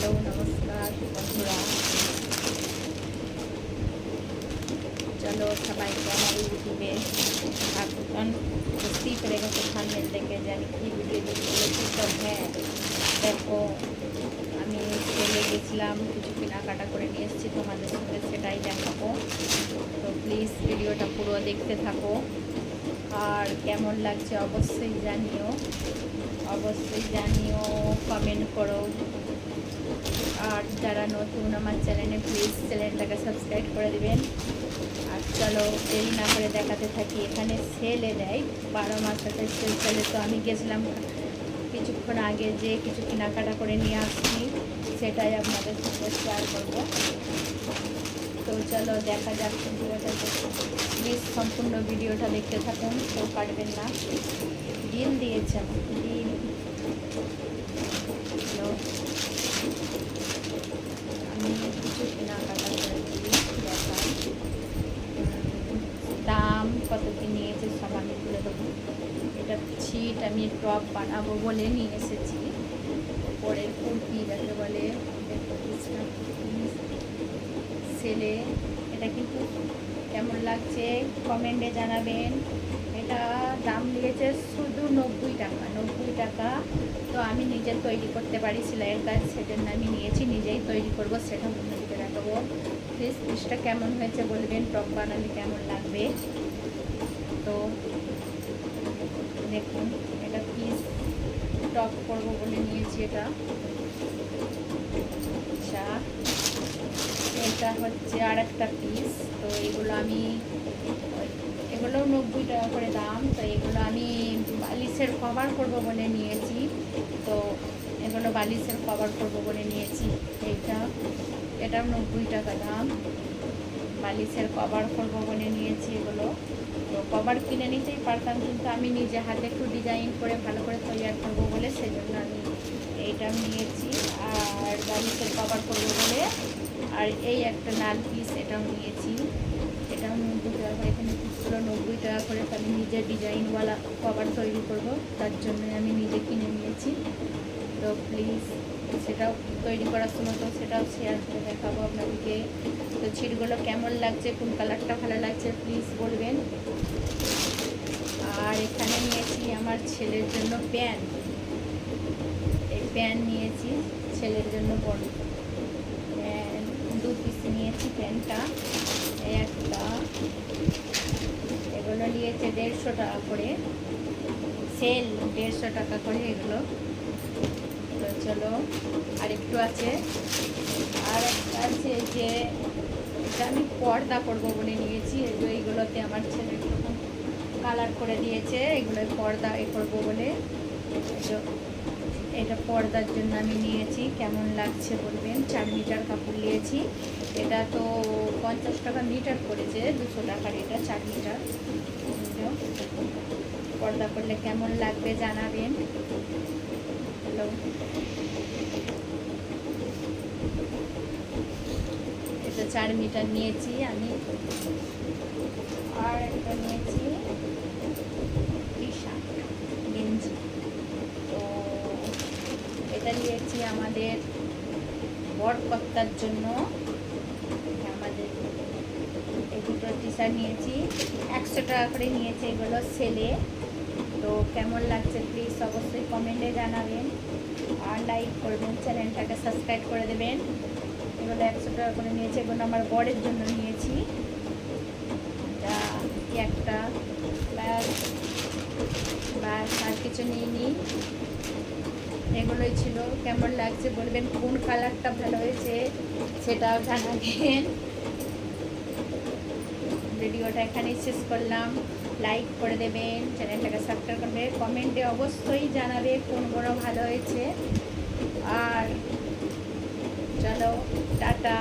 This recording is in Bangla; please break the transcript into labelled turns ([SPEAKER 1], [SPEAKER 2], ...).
[SPEAKER 1] হ্যালো নমস্কার বন্ধুরা চলো সবাইকে আমার ইউটিউবে এখন বুঝতেই পেরে গেছে থামনেল দেখে যে আমি কী ভিডিও দিতে বলেছি তো হ্যাঁ দেখো আমি চলে গেছিলাম কিছু কেনাকাটা করে নিয়ে এসেছি তোমাদের সঙ্গে সেটাই দেখাবো তো প্লিজ ভিডিওটা পুরো দেখতে থাকো আর কেমন লাগছে অবশ্যই জানিও অবশ্যই জানিও কমেন্ট করো আর যারা নতুন আমার চ্যানেলে প্লিজ চ্যানেলটাকে সাবস্ক্রাইব করে দেবেন। আর চলো, দেরি না করে দেখাতে থাকি। এখানে সেলে দেয়, বারো মাস আছে সেল চলে, তো আমি গেছিলাম কিছুক্ষণ আগে যে কিছু কেনাকাটা করে নিয়ে আসছি, সেটাই আপনাদের সঙ্গে শেয়ার করব। তো চলো, দেখা যাক ভিডিওটা প্লিজ সম্পূর্ণ ভিডিওটা দেখতে থাকুন, কেউ কাটবেন না। ডিম দিয়েছেন ডিম হ্যালো আমি কিছু কেনাকাটা করেছি দেখাই উম, দাম কত কি নিয়েছে সব আমি তুলে দেবো এটা আমি টপ বানাবো বলে নিয়ে এসেছি। পরের কুর্তি যাকে বলে সেলে। এটা কিন্তু কেমন লাগছে কমেন্টে জানাবেন। এটা দাম দিয়েছে শুধু নব্বই টাকা নব্বই টাকা। তো আমি নিজে তৈরি করতে পারি সেলাইয়ের কাজ সেটার আমি নিয়েছি, নিজেই তৈরি করব, সেটা অন্যদিকে দেখাবো। প্লিজ পিসটা কেমন হয়েছে বলবেন, টপ বানালে কেমন লাগবে? তো দেখুন, এটা পিস টপ করব বলে নিয়েছি এটা। আচ্ছা এটা হচ্ছে আর একটা পিস তো এগুলো আমি, এগুলো নব্বই টাকা করে দাম, তো এগুলো আমি বালিশের কভার করব বলে নিয়েছি। তো এগুলো বালিশের কভার করব বলে নিয়েছি, এইটা। এটাও নব্বই টাকা দাম। বালিশের কভার করব বলে নিয়েছি এগুলো। তো কভার কিনে নিতেই পারতাম, কিন্তু আমি নিজে হাতে একটু ডিজাইন করে ভালো করে তৈরি করব বলে সেই জন্য আমি এইটা নিয়েছি। আর বালিশের কভার করব বলে, আর এই একটা লাল পিস এটাও নিয়েছি। এটাও নব্বই টাকা করে এখানে পিসগুলো নব্বই টাকা করে আমি নিজের ডিজাইনওয়ালা কভার তৈরি করব, তার জন্য আমি নিজে কিনে নিয়েছি। তো প্লিজ সেটাও তৈরি করার সময় তো সেটাও শেয়ার করে দেখাবো আপনাদেরকে। তো ছিটগুলো কেমন লাগছে, কোন কালারটা ভালো লাগছে প্লিজ বলবেন। আর এখানে নিয়েছি আমার ছেলের জন্য প্যান্ট এই প্যান্ট নিয়েছি, ছেলের জন্য বড় প্যান্ট দু পিস নিয়েছি প্যান্টটা এই একটা, এগুলো নিয়েছে দেড়শো টাকা করে। সেল দেড়শো টাকা করে এগুলো। চলো, আর একটু আছে। আর একটা আছে যে, এটা আমি পর্দা করব বলে নিয়েছি। এইগুলোতে আমার ছেলে কালার করে দিয়েছে। এগুলো পর্দা এ করব বলে। এটা পর্দার জন্য আমি নিয়েছি। কেমন লাগছে বলবেন? চার মিটার কাপড় নিয়েছি। এটা তো পঞ্চাশ টাকা মিটার পড়েছে, দুশো টাকার এটা চার মিটার। পর্দা করলে কেমন লাগবে জানাবেন। হ্যালো এটা চার মিটার নিয়েছি আমি। আর একটা নিয়েছি টি গেঞ্জি। তো এটা নিয়েছি আমাদের বরকর্তার জন্য। আমাদের এই দুটো টি নিয়েছি। একশো টাকা করে নিয়েছে এগুলো সেলে। তো কেমন লাগছে প্লিজ অবশ্যই কমেন্টে জানাবেন আর লাইক করবেন চ্যানেলটাকে সাবস্ক্রাইব করে দেবেন। এগুলো একশো টাকা করে নিয়েছে, এগুলো আমার বরের জন্য নিয়েছি। এটা একটা? ব্যাস ব্যাস, আর কিছু নিইনি। এগুলোই ছিল। কেমন লাগছে বলবেন? কোন কালারটা ভালো হয়েছে সেটাও জানাবেন। ভিডিওটা এখানেই শেষ করলাম। লাইক করে দেবেন, চ্যানেলটাকে সাবস্ক্রাইব করবে কমেন্টে অবশ্যই জানাবে কোন বড় ভালো হয়েছে। আর চলো, টাটা।